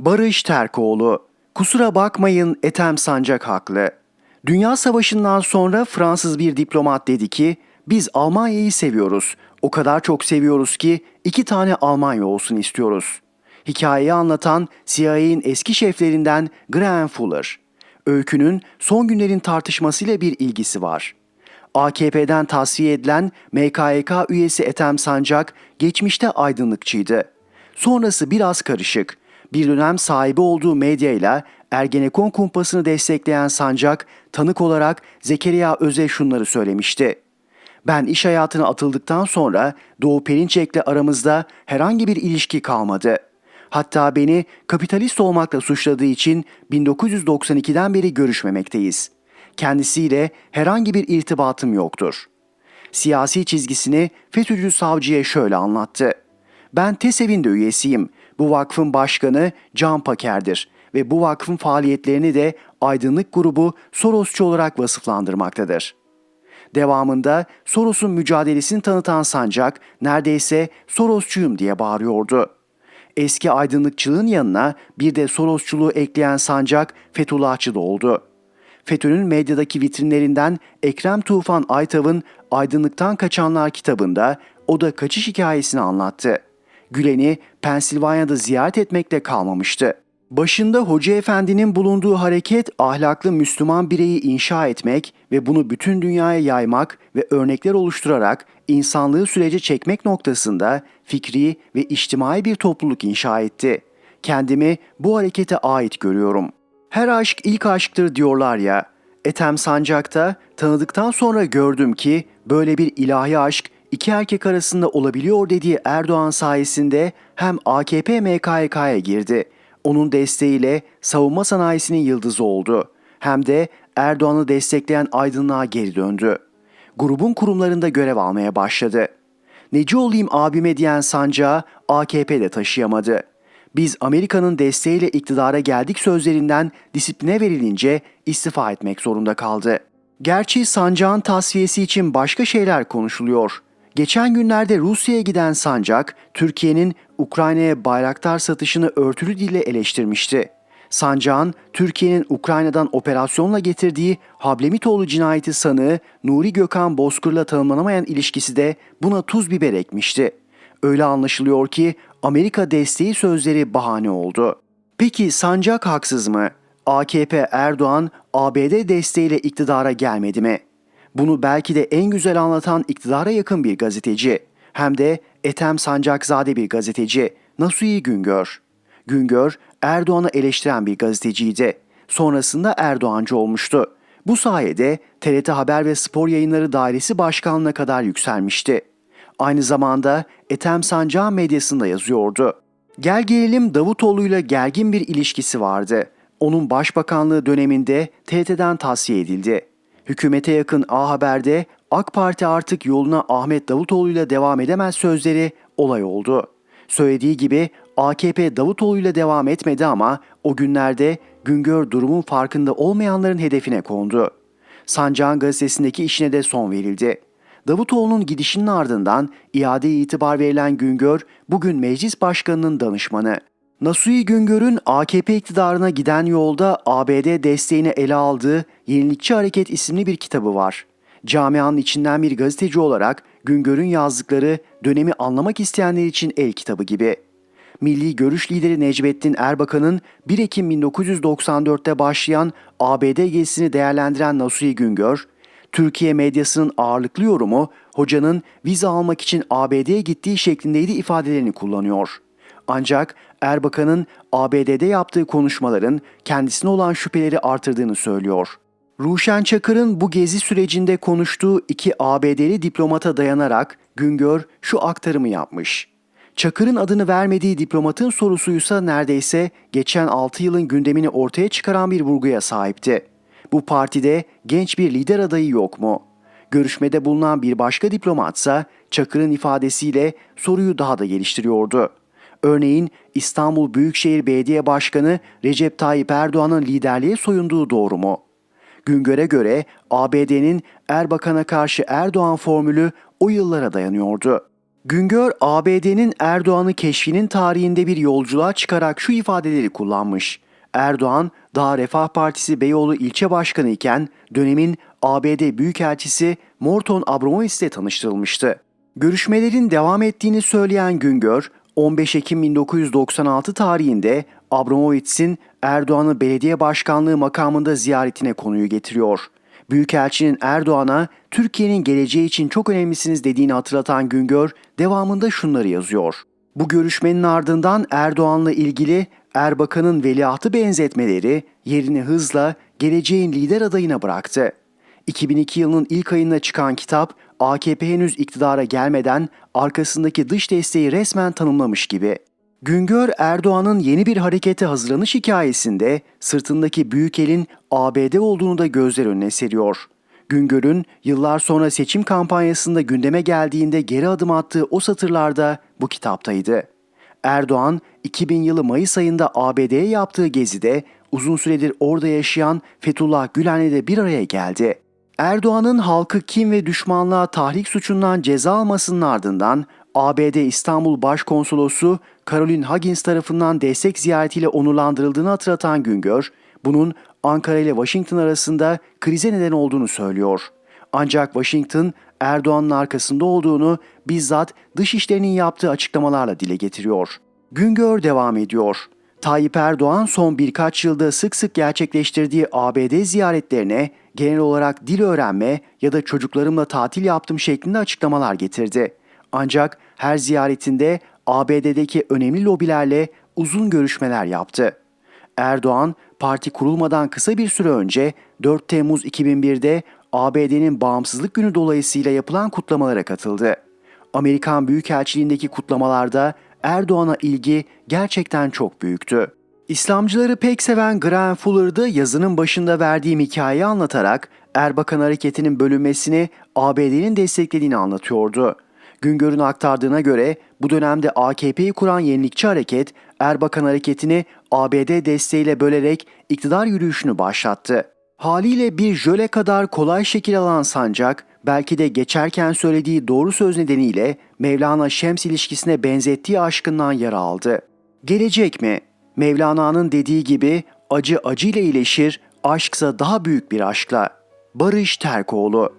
Barış Terkoğlu Kusura bakmayın Ethem Sancak haklı. Dünya Savaşı'ndan sonra Fransız bir diplomat dedi ki biz Almanya'yı seviyoruz. O kadar çok seviyoruz ki iki tane Almanya olsun istiyoruz. Hikayeyi anlatan CIA'in eski şeflerinden Graham Fuller. Öykünün son günlerin tartışmasıyla bir ilgisi var. AKP'den tasfiye edilen MKYK üyesi Ethem Sancak geçmişte aydınlıkçıydı. Sonrası biraz karışık. Bir dönem sahibi olduğu medyayla Ergenekon kumpasını destekleyen Sancak tanık olarak Zekeriya Öz'e şunları söylemişti. Ben iş hayatına atıldıktan sonra Doğu Perinçek'le aramızda herhangi bir ilişki kalmadı. Hatta beni kapitalist olmakla suçladığı için 1992'den beri görüşmemekteyiz. Kendisiyle herhangi bir irtibatım yoktur. Siyasi çizgisini FETÖ'cü savcıya şöyle anlattı. Ben TESEV'in de üyesiyim. Bu vakfın başkanı Can Paker'dir ve bu vakfın faaliyetlerini de aydınlık grubu Sorosçu olarak vasıflandırmaktadır. Devamında Soros'un mücadelesini tanıtan Sancak neredeyse Sorosçuyum diye bağırıyordu. Eski aydınlıkçılığın yanına bir de Sorosçuluğu ekleyen Sancak Fethullahçı da oldu. FETÖ'nün medyadaki vitrinlerinden Ekrem Tufan Aytav'ın Aydınlıktan Kaçanlar kitabında o da kaçış hikayesini anlattı. Gülen'i Pensilvanya'da ziyaret etmekle kalmamıştı. Başında Hoca Efendi'nin bulunduğu hareket ahlaklı Müslüman bireyi inşa etmek ve bunu bütün dünyaya yaymak ve örnekler oluşturarak insanlığı sürece çekmek noktasında fikri ve içtimai bir topluluk inşa etti. Kendimi bu harekete ait görüyorum. Her aşk ilk aşktır diyorlar ya. Ethem Sancak'ta tanıdıktan sonra gördüm ki böyle bir ilahi aşk iki erkek arasında olabiliyor dediği Erdoğan sayesinde hem AKP MKYK'ya girdi. Onun desteğiyle savunma sanayisinin yıldızı oldu. Hem de Erdoğan'ı destekleyen aydınlığa geri döndü. Grubun kurumlarında görev almaya başladı. Neci olayım abime diyen sancağı AKP de taşıyamadı. Biz Amerika'nın desteğiyle iktidara geldik sözlerinden disipline verilince istifa etmek zorunda kaldı. Gerçi sancağın tasfiyesi için başka şeyler konuşuluyor. Geçen günlerde Rusya'ya giden Sancak, Türkiye'nin Ukrayna'ya bayraktar satışını örtülü dille eleştirmişti. Sancak'ın Türkiye'nin Ukrayna'dan operasyonla getirdiği Hablemitoğlu cinayeti sanığı Nuri Gökhan Bozkır'la tanımlanamayan ilişkisi de buna tuz biber ekmişti. Öyle anlaşılıyor ki Amerika desteği sözleri bahane oldu. Peki Sancak haksız mı? AKP Erdoğan ABD desteğiyle iktidara gelmedi mi? Bunu belki de en güzel anlatan iktidara yakın bir gazeteci. Hem de Ethem Sancakzade bir gazeteci. Nasuhi Güngör. Güngör, Erdoğan'ı eleştiren bir gazeteciydi. Sonrasında Erdoğancı olmuştu. Bu sayede TRT Haber ve Spor Yayınları Dairesi Başkanlığı'na kadar yükselmişti. Aynı zamanda Ethem Sancak'ın medyasında yazıyordu. Gel gelelim Davutoğlu'yla gergin bir ilişkisi vardı. Onun başbakanlığı döneminde TRT'den tavsiye edildi. Hükümete yakın A Haber'de AK Parti artık yoluna Ahmet Davutoğlu'yla devam edemez sözleri olay oldu. Söylediği gibi AKP Davutoğlu'yla devam etmedi ama o günlerde Güngör durumun farkında olmayanların hedefine kondu. Sancağın gazetesindeki işine de son verildi. Davutoğlu'nun gidişinin ardından iade itibar verilen Güngör bugün meclis başkanının danışmanı. Nasuhi Güngör'ün AKP iktidarına giden yolda ABD desteğini ele aldığı Yenilikçi Hareket isimli bir kitabı var. Camianın içinden bir gazeteci olarak Güngör'ün yazdıkları dönemi anlamak isteyenler için el kitabı gibi. Milli Görüş lideri Necmettin Erbakan'ın 1 Ekim 1994'te başlayan ABD gezisini değerlendiren Nasuhi Güngör, Türkiye medyasının ağırlıklı yorumu hocanın vize almak için ABD'ye gittiği şeklindeydi ifadelerini kullanıyor. Ancak Erbakan'ın ABD'de yaptığı konuşmaların kendisine olan şüpheleri artırdığını söylüyor. Ruşen Çakır'ın bu gezi sürecinde konuştuğu iki ABD'li diplomata dayanarak Güngör şu aktarımı yapmış. Çakır'ın adını vermediği diplomatın sorusuysa neredeyse geçen 6 yılın gündemini ortaya çıkaran bir vurguya sahipti. Bu partide genç bir lider adayı yok mu? Görüşmede bulunan bir başka diplomatsa Çakır'ın ifadesiyle soruyu daha da geliştiriyordu. Örneğin İstanbul Büyükşehir Belediye Başkanı Recep Tayyip Erdoğan'ın liderliğe soyunduğu doğru mu? Güngör'e göre ABD'nin Erbakan'a karşı Erdoğan formülü o yıllara dayanıyordu. Güngör, ABD'nin Erdoğan'ı keşfinin tarihinde bir yolculuğa çıkarak şu ifadeleri kullanmış. Erdoğan, daha Refah Partisi Beyoğlu ilçe başkanı iken dönemin ABD Büyükelçisi Morton Abramovich ile tanıştırılmıştı. Görüşmelerin devam ettiğini söyleyen Güngör, 15 Ekim 1996 tarihinde Abramovich'in Erdoğan'ı belediye başkanlığı makamında ziyaretine konuyu getiriyor. Büyükelçinin Erdoğan'a Türkiye'nin geleceği için çok önemlisiniz dediğini hatırlatan Güngör devamında şunları yazıyor. Bu görüşmenin ardından Erdoğan'la ilgili Erbakan'ın veliahtı benzetmeleri yerini hızla geleceğin lider adayına bıraktı. 2002 yılının ilk ayında çıkan kitap AKP henüz iktidara gelmeden arkasındaki dış desteği resmen tanımlamış gibi. Güngör Erdoğan'ın yeni bir harekete hazırlanış hikayesinde sırtındaki büyük elin ABD olduğunu da gözler önüne seriyor. Güngör'ün yıllar sonra seçim kampanyasında gündeme geldiğinde geri adım attığı o satırlarda bu kitaptaydı. Erdoğan 2000 yılı Mayıs ayında ABD'ye yaptığı gezide uzun süredir orada yaşayan Fethullah Gülen'le de bir araya geldi. Erdoğan'ın halkı kim ve düşmanlığa tahrik suçundan ceza almasının ardından ABD İstanbul Başkonsolosu Caroline Huggins tarafından destek ziyaretiyle onurlandırıldığını hatırlatan Güngör, bunun Ankara ile Washington arasında krize neden olduğunu söylüyor. Ancak Washington Erdoğan'ın arkasında olduğunu bizzat dışişlerinin yaptığı açıklamalarla dile getiriyor. Güngör devam ediyor. Tayyip Erdoğan son birkaç yılda sık sık gerçekleştirdiği ABD ziyaretlerine genel olarak dil öğrenme ya da çocuklarımla tatil yaptım şeklinde açıklamalar getirdi. Ancak her ziyaretinde ABD'deki önemli lobilerle uzun görüşmeler yaptı. Erdoğan, parti kurulmadan kısa bir süre önce 4 Temmuz 2001'de ABD'nin bağımsızlık günü dolayısıyla yapılan kutlamalara katıldı. Amerikan Büyükelçiliğindeki kutlamalarda Erdoğan'a ilgi gerçekten çok büyüktü. İslamcıları pek seven Graham Fuller'da yazının başında verdiğim hikayeyi anlatarak Erbakan hareketinin bölünmesini ABD'nin desteklediğini anlatıyordu. Güngör'ün aktardığına göre bu dönemde AKP'yi kuran yenilikçi hareket Erbakan hareketini ABD desteğiyle bölerek iktidar yürüyüşünü başlattı. Haliyle bir jöle kadar kolay şekil alan Sancak, belki de geçerken söylediği doğru söz nedeniyle Mevlana Şems ilişkisine benzettiği aşkından yara aldı. Gelecek mi? Mevlana'nın dediği gibi acı acıyla iyileşir, aşksa daha büyük bir aşkla. Barış Terkoğlu